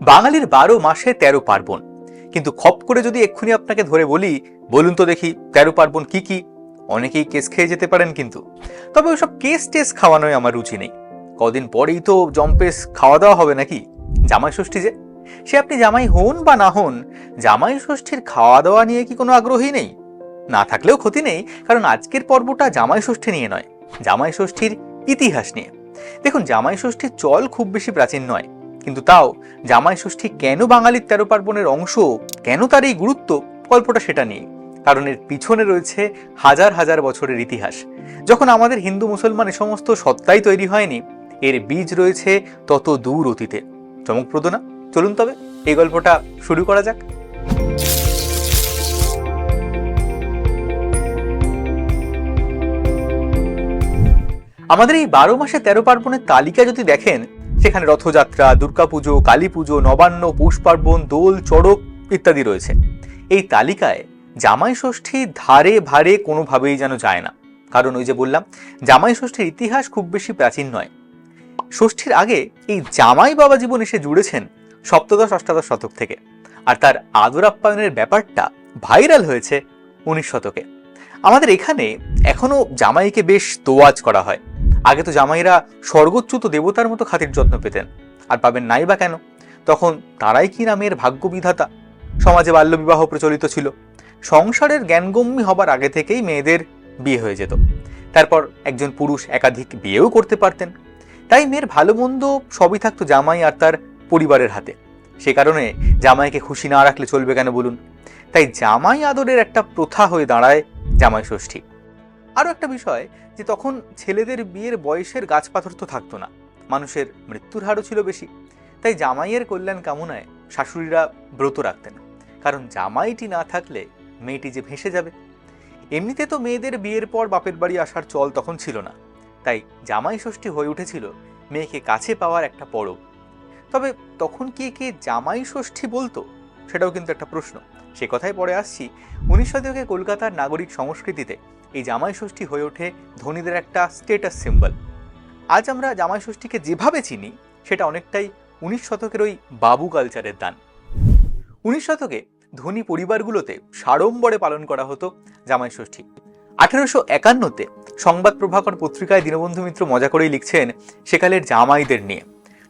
বাঙালির বারো মাসে তেরো পার্বণ। কিন্তু খপ করে যদি এক্ষুনি আপনাকে ধরে বলি, বলুন তো দেখি তেরো পার্বণ কি কি? অনেকেই কেস খেয়ে যেতে পারেন কিন্তু। তবে ওইসব কেস টেস খাওয়ানোয় আমার রুচি নেই। কদিন পরেই তো জম্পেস খাওয়া দাওয়া হবে নাকি? জামাই ষষ্ঠী যে? সে আপনি জামাই হন বা না হন, জামাই ষষ্ঠীর খাওয়া দাওয়া নিয়ে কি কোনো আগ্রহী নেই? না থাকলেও ক্ষতি নেই, কারণ আজকের পর্বটা জামাই ষষ্ঠী নিয়ে নয়, জামাই ষষ্ঠীর ইতিহাস নিয়ে। দেখুন, জামাই ষষ্ঠীর চল খুব বেশি প্রাচীন নয়। কিন্তু তাও, জামাই ষষ্ঠী কেন বাঙালির তেরো পার্বণের অংশ, কেন তার এই গুরুত্ব? গল্পটা সেটা নিয়ে। কারণ এর পিছনে রয়েছে হাজার হাজার বছরের ইতিহাস। যখন আমাদের হিন্দু মুসলমান এ সমস্ত সত্তাই তৈরি হয়নি, এর বীজ রয়েছে তত দূর অতীতে। চমকপ্রদ না? চলুন তবে, এই গল্পটা শুরু করা যাক। আমাদের এই বারো মাসে তেরো পার্বণের তালিকা যদি দেখেন সেখানে রথযাত্রা, দুর্গাপুজো কালী পুজো নবান্ন পৌষ পার্বণ দোল, চড়ক ইত্যাদি রয়েছে। এই তালিকায় জামাই ষষ্ঠী ধারে ভারে কোনোভাবেই যেন যায় না। কারণ ওই যে বললাম, জামাই ষষ্ঠীর ইতিহাস খুব বেশি প্রাচীন নয়। ষষ্ঠীর আগে এই জামাই বাবা জীবন এসে জুড়েছেন সপ্তদশ, অষ্টাদশ শতক থেকে। আর তার আদর আপ্যায়নের ব্যাপারটা ভাইরাল হয়েছে উনিশ শতকে। আমাদের এখানে এখনও জামাইকে বেশ তোয়াজ করা হয়। আগে তো জামাইরা স্বর্গচ্যুত দেবতার মতো খাতির যত্ন পেতেন, আর পাবেন নাই বা কেন? তখন তারাই কি নামের ভাগ্য বিধাতা সমাজে বাল্যবিবাহ প্রচলিত ছিল। সংসারের জ্ঞানগম্যী হবার আগে থেকেই মেয়েদের বিয়ে হয়ে যেত। তারপর একজন পুরুষ একাধিক বিয়েও করতে পারতেন। তাই মেয়ের ভালো মন্দ সবই থাকতো জামাই আর তার পরিবারের হাতে। সে কারণে জামাইকে খুশি না রাখলে চলবে কেন বলুন? তাই জামাই আদরের একটা প্রথা হয়ে দাঁড়ায় জামাই ষষ্ঠী। আরও একটা বিষয় যে তখন ছেলেদের বিয়ের বয়সের গাছপাথর তো থাকতো না। মানুষের মৃত্যুর হারও ছিল বেশি। তাই জামাইয়ের কল্যাণ কামনায় শাশুড়িরা ব্রত রাখতেন। কারণ জামাইটি না থাকলে মেয়েটি যে ভেসে যাবে। এমনিতে তো মেয়েদের বিয়ের পর বাপের বাড়ি আসার চল তখন ছিল না। তাই জামাই ষষ্ঠী হয়ে উঠেছিল মেয়েকে কাছে পাওয়ার একটা পরব। তবে তখন কি কে জামাই ষষ্ঠী বলতো, সেটাও কিন্তু একটা প্রশ্ন। সে কথায় পরে আসছি। উনিশ শতকে কলকাতার নাগরিক সংস্কৃতিতে এই জামাই ষষ্ঠী হয়ে ওঠে ধনীদের একটা স্টেটাস সিম্বল আজ আমরা জামাই ষষ্ঠীকে যেভাবে চিনি, সেটা অনেকটাই উনিশ শতকের ওই বাবু কালচারের দান। উনিশ শতকে ধনী পরিবারগুলোতে সাড়ম্বরে পালন করা হতো জামাই ষষ্ঠী। আঠেরোশো একান্নতে সংবাদ প্রভাকর পত্রিকায় দীনবন্ধু মিত্র মজা করেই লিখছেন সেকালের জামাইদের নিয়ে।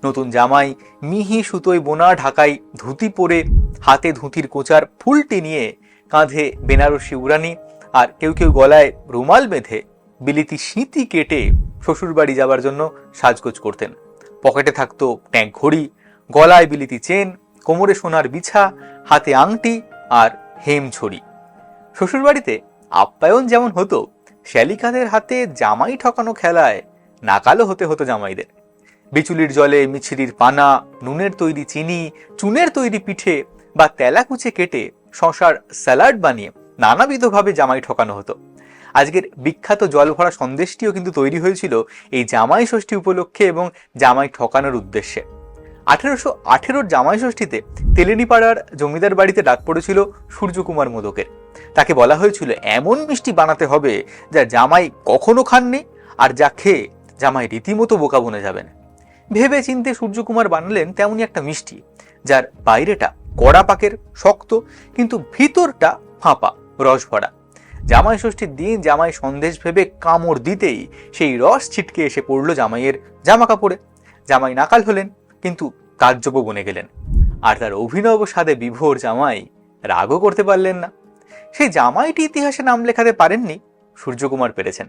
নতুন জামাই মিহি সুতোয় বোনা ঢাকায় ধুতি পরে হাতে ধুতির কোচার ফুলটি নিয়ে কাঁধে বেনারসি উড়ানি আর কেউ কেউ গলায় রুমাল বেঁধে বিলিতি সিঁতি কেটে শ্বশুরবাড়ি যাবার জন্য সাজগোজ করতেন। পকেটে থাকতো ট্যাঙ্ক ঘড়ি, গলায় বিলিতি চেন, কোমরে সোনার বিছা, হাতে আংটি আর হেম ছড়ি। শ্বশুরবাড়িতে আপ্যায়ন যেমন হতো, শ্যালিকাদের হাতে জামাই ঠকানো খেলায় নাকালো হতে হতো জামাইদের। বিচুলির জলে মিছিরির পানা, নুনের তৈরি চিনি, চুনের তৈরি পিঠে বা তেলাকুচে কেটে শশার স্যালাড বানিয়ে নানাবিধভাবে জামাই ঠকানো হতো। আজকের বিখ্যাত জল ভরা সন্দেশটিও কিন্তু তৈরি হয়েছিল এই জামাই ষষ্ঠী উপলক্ষে এবং জামাই ঠকানোর উদ্দেশ্যে। আঠেরোশো আঠেরোর জামাই ষষ্ঠীতে তেলেনিপাড়ার জমিদার বাড়িতে ডাক পড়েছিল সূর্যকুমার মোদকের। তাকে বলা হয়েছিল, এমন মিষ্টি বানাতে হবে যা জামাই কখনো খাননি আর যা খেয়ে জামাই রীতিমতো বোকা বনে যাবেন। ভেবে চিনতে সূর্যকুমার বানালেন তেমনই একটা মিষ্টি, যার বাইরেটা কড়া পাকের, শক্ত, কিন্তু ভিতরটা ফাঁপা। রস ভরা। জামাই ষষ্ঠীর দিন জামাই সন্দেশ ভেবে কামড় দিতেই সেই রস ছিটকে এসে পড়ল জামাইয়ের জামা কাপড়ে জামাই নাকাল হলেন, কিন্তু কার্যব বনে গেলেন। আর তার অভিনব স্বাদে বিভোর জামাই রাগও করতে পারলেন না। সেই জামাইটি ইতিহাসে নাম লেখাতে পারেননি, সূর্যকুমার পেরেছেন।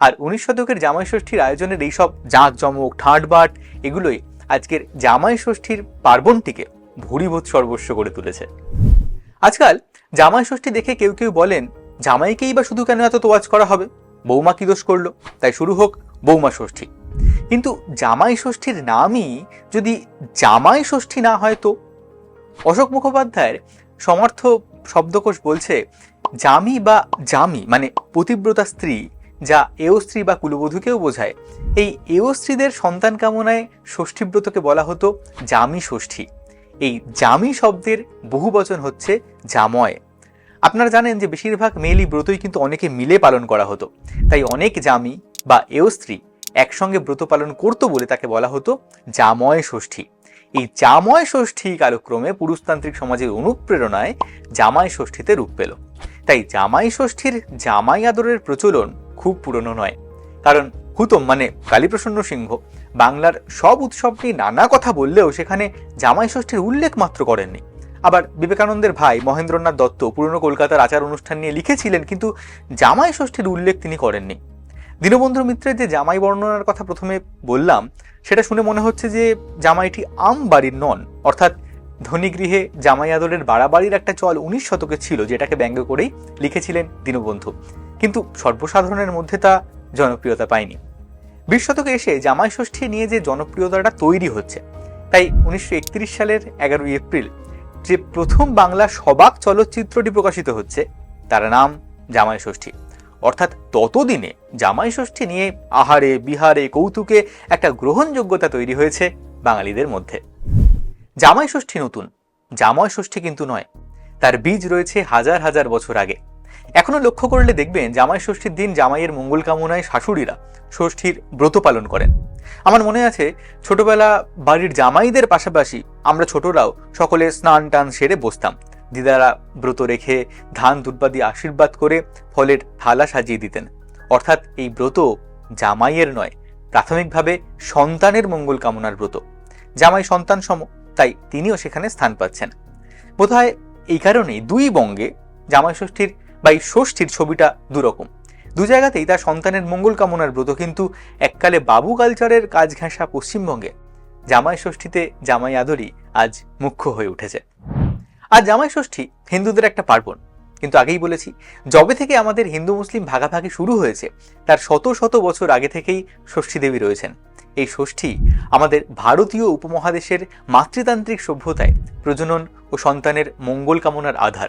আর উনিশ শতকের জামাই ষষ্ঠীর আয়োজনের এইসব জাঁক জমক ঠাঁটবাট, এগুলোই আজকের জামাই ষষ্ঠীর পার্বণটিকে ভুরিভূত সর্বস্ব করে তুলেছে। আজকাল জামাই ষষ্ঠী দেখে কেউ কেউ বলেন, জামাইকেই বা শুধু কেন এত তোয়াজ করা হবে? বৌমা কি দোষ করল? তাই শুরু হোক বৌমা ষষ্ঠী। কিন্তু জামাই ষষ্ঠীর নামই যদি জামাই ষষ্ঠী না হয় তো? অশোক মুখোপাধ্যায়ের সমর্থ শব্দকোষ বলছে, জামি বা জামি মানে পতিব্রতা স্ত্রী, যা এও স্ত্রী বা কুলবধূকেও বোঝায়। এই এও স্ত্রীদের সন্তান কামনায় ষষ্ঠীব্রতকে বলা হতো জামি ষষ্ঠী। এই জামি শব্দের বহু বচন হচ্ছে জাময়। আপনারা জানেন যে বেশিরভাগ মেয়েলি ব্রতই কিন্তু অনেকে মিলে পালন করা হতো। তাই অনেক জামি বা এও স্ত্রী একসঙ্গে ব্রত পালন করতো বলে তাকে বলা হতো জাময় ষষ্ঠী। এই জামাই ষষ্ঠী কালক্রমে পুরুষতান্ত্রিক সমাজের অনুপ্রেরণায় জামাই ষষ্ঠীতে রূপ পেল। তাই জামাই ষষ্ঠীর জামাই আদরের প্রচলন খুব পুরনো নয়। কারণ হুতম মানে কালীপ্রসন্ন সিংহ, বাংলার সব উৎসব নিয়ে নানা কথা বললেও সেখানে জামাই ষষ্ঠীর উল্লেখ মাত্র করেননি। আবার বিবেকানন্দের ভাই মহেন্দ্রনাথ দত্ত পুরনো কলকাতার আচার অনুষ্ঠান নিয়ে লিখেছিলেন, কিন্তু জামাই ষষ্ঠীর উল্লেখ তিনি করেননি। দীনবন্ধু মিত্রের যে জামাই বর্ণনার কথা প্রথমে বললাম, সেটা শুনে মনে হচ্ছে যে জামাইটি আম বাড়ির নন, অর্থাৎ ধনী গৃহে জামাই আদরের বাড়াবাড়ির একটা চল উনিশ শতকে ছিল, যেটাকে ব্যঙ্গ করেই লিখেছিলেন দীনবন্ধু। কিন্তু সর্বসাধারণের মধ্যে তা জনপ্রিয়তা পায়নি। বিশ শতকে এসে জামাই ষষ্ঠী নিয়ে যে জনপ্রিয়তাটা তৈরি হচ্ছে, তাই উনিশশো একত্রিশ সালের এগারোই এপ্রিল যে প্রথম বাংলা সবাক চলচ্চিত্রটি প্রকাশিত হচ্ছে, তার নাম জামাই ষষ্ঠী। অর্থাৎ ততদিনে জামাই ষষ্ঠী নিয়ে আহারে, বিহারে, কৌতুকে একটা গ্রহণযোগ্যতা তৈরি হয়েছে বাঙালিদের মধ্যে। জামাই ষষ্ঠী নতুন, জামাই ষষ্ঠী কিন্তু নয়, তার বীজ রয়েছে হাজার হাজার বছর আগে। এখনও লক্ষ্য করলে দেখবেন জামাই ষষ্ঠীর দিন জামাইয়ের মঙ্গল কামনায় শাশুড়িরা ষষ্ঠীর ব্রত পালন করেন। আমার মনে আছে, ছোটবেলা বাড়ির জামাইদের পাশাপাশি আমরা ছোটরাও সকলে স্নান টান সেরে বসতাম। দিদারা ব্রত রেখে ধান দুর্বা দিয়ে আশীর্বাদ করে ফলের থালা সাজিয়ে দিতেন। অর্থাৎ এই ব্রত জামাইয়ের নয়, প্রাথমিকভাবে সন্তানের মঙ্গল কামনার ব্রত। জামাই সন্তান সম, তাই তিনিও সেখানে স্থান পাচ্ছেন। বোধহয় এই কারণেই দুই বঙ্গে জামাই ষষ্ঠীর বা এই ষষ্ঠীর ছবিটা দুরকম। দু জায়গাতেই তার সন্তানের মঙ্গল কামনার ব্রত কিন্তু এককালে বাবু কালচারের কাজ ঘেঁষা পশ্চিমবঙ্গে। জামাই ষষ্ঠীতে জামাই আদরি আজ মুখ্য হয়ে উঠেছে। আর জামাই ষষ্ঠী হিন্দুদের একটা পার্বণ। কিন্তু আগেই বলেছি, যবে থেকে আমাদের হিন্দু মুসলিম ভাগাভাগি শুরু হয়েছে, তার শত শত বছর আগে থেকেই ষষ্ঠী দেবী রয়েছেন। এই ষষ্ঠী আমাদের ভারতীয় উপমহাদেশের মাতৃতান্ত্রিক সভ্যতায় প্রজনন ও সন্তানের মঙ্গল কামনার আধার।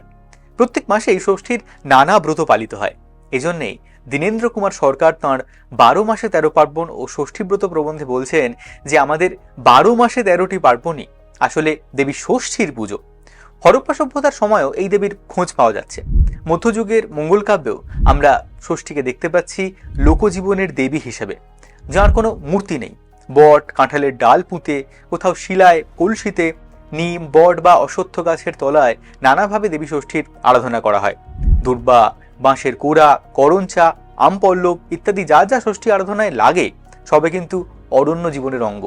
প্রত্যেক মাসে এই ষষ্ঠীর নানা ব্রত পালিত হয়। এজন্যেই দীনেন্দ্র কুমার সরকার তাঁর বারো মাসে তেরো পার্বণ ও ষষ্ঠীব্রত প্রবন্ধে বলছেন যে, আমাদের বারো মাসে তেরোটি পার্বণই আসলে দেবী ষষ্ঠীর পুজো। হরপ্পা সভ্যতার সময়ও এই দেবীর খোঁজ পাওয়া যাচ্ছে। মধ্যযুগের মঙ্গল কাব্যেও আমরা ষষ্ঠীকে দেখতে পাচ্ছি লোকজীবনের দেবী হিসেবে। যার কোনো মূর্তি নেই। বট, কাঁঠালের ডাল পুঁতে, কোথাও শিলায়, কলসিতে নিম, বট বা অশ্বত্থ গাছের তলায় নানাভাবে দেবী ষষ্ঠীর আরাধনা করা হয়। দুর্বা, বাঁশের কোড়া, করঞ্চা, আমপল্লব ইত্যাদি যা যা ষষ্ঠী আরাধনায় লাগে, সবে কিন্তু অরণ্য জীবনের অঙ্গ।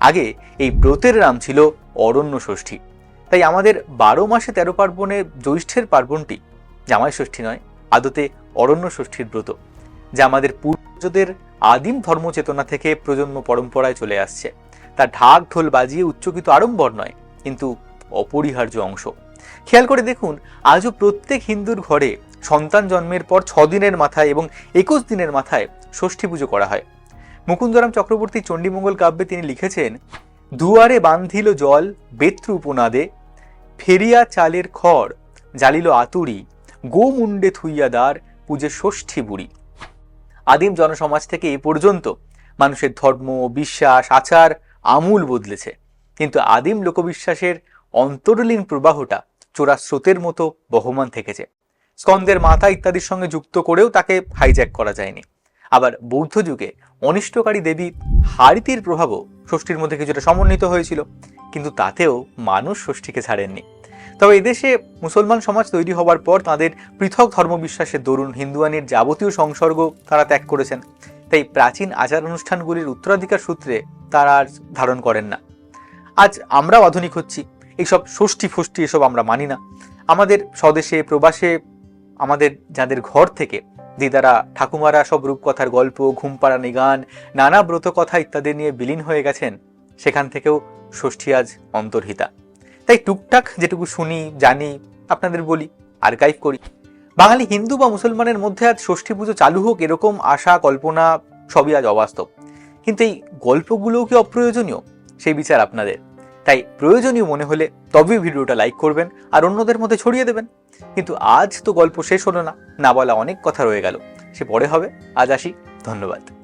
আগে এই ব্রতের নাম ছিল অরণ্য ষষ্ঠী। তাই আমাদের বারো মাসে তেরো পার্বণে জ্যৈষ্ঠের পার্বণটি জামাই ষষ্ঠী নয়, আদতে অরণ্য ষষ্ঠীর ব্রত, যা আমাদের পূর্বজদের আদিম ধর্মচেতনা থেকে প্রজন্ম পরম্পরায় চলে আসছে। তা ঢাক ঢোল বাজিয়ে উচ্চকিত আড়ম্বর নয় কিন্তু অপরিহার্য অংশ। খেয়াল করে দেখুন, আজও প্রত্যেক হিন্দুর ঘরে সন্তান জন্মের পর ছ দিনের মাথায় এবং একুশ দিনের মাথায় ষষ্ঠী পুজো করা হয়। মুকুন্দরাম চক্রবর্তী চণ্ডীমঙ্গল কাব্যে তিনি লিখেছেন, দুয়ারে বান্ধিল জল, বেত্রু উপনাদে, ফেরিয়া চালের খড়, জ্বালিল আতুরি গোমুন্ডে থুইয়া দ্বার, পুজে ষষ্ঠী বুড়ি। আদিম জনসমাজ থেকে এ পর্যন্ত মানুষের ধর্ম, বিশ্বাস, আচার আমূল বদলেছে। কিন্তু আদিম লোকবিশ্বাসের অন্তর্লীন প্রবাহটা চোরা স্রোতের মতো বহমান থেকেছে। স্কন্দের মাথা ইত্যাদির সঙ্গে যুক্ত করেও তাকে হাইজ্যাক করা যায়নি। আবার বৌদ্ধ যুগে অনিষ্টকারী দেবী হারিতির প্রভাবও ষষ্ঠীর মধ্যে কিছুটা সমন্বিত হয়েছিল, কিন্তু তাতেও মানুষ ষষ্ঠীকে ছাড়েননি। তবে এদেশে মুসলমান সমাজ তৈরি হওয়ার পর তাদের পৃথক ধর্মবিশ্বাসের দরুন হিন্দুয়ানির যাবতীয় সংসর্গ তারা ত্যাগ করেছেন। তাই প্রাচীন আচার অনুষ্ঠানগুলির উত্তরাধিকার সূত্রে তারা আর ধারণ করেন না। আজ আমরাও আধুনিক হচ্ছি। এইসব ষষ্ঠী ফষ্ঠী এসব আমরা মানি না। আমাদের স্বদেশে, প্রবাসে, আমাদের যাদের ঘর থেকে, দিদারা, ঠাকুমারা সব রূপকথার গল্প ঘুমপাড়ানি গান নানা ব্রত কথা ইত্যাদি নিয়ে বিলীন হয়ে গেছেন, সেখান থেকেও ষষ্ঠী আজ অন্তর্হিতা। তাই টুকটাক যেটুকু শুনি, জানি, আপনাদের বলি আর আর্কাইভ করি। বাঙালি হিন্দু বা মুসলমানের মধ্যে আজ ষষ্ঠী পুজো চালু হোক এরকম আশা, কল্পনা সবই আজ অবাস্তব। কিন্তু এই গল্পগুলোও কি অপ্রয়োজনীয়? সেই বিচার আপনাদের। তাই প্রয়োজনীয় মনে হলে তবেই ভিডিওটা লাইক করবেন আর অন্যদের মধ্যে ছড়িয়ে দেবেন। কিন্তু আজ তো গল্প শেষ হলো না না বলা অনেক কথা রয়ে গেল। সে পরে হবে, আজ আসি, ধন্যবাদ।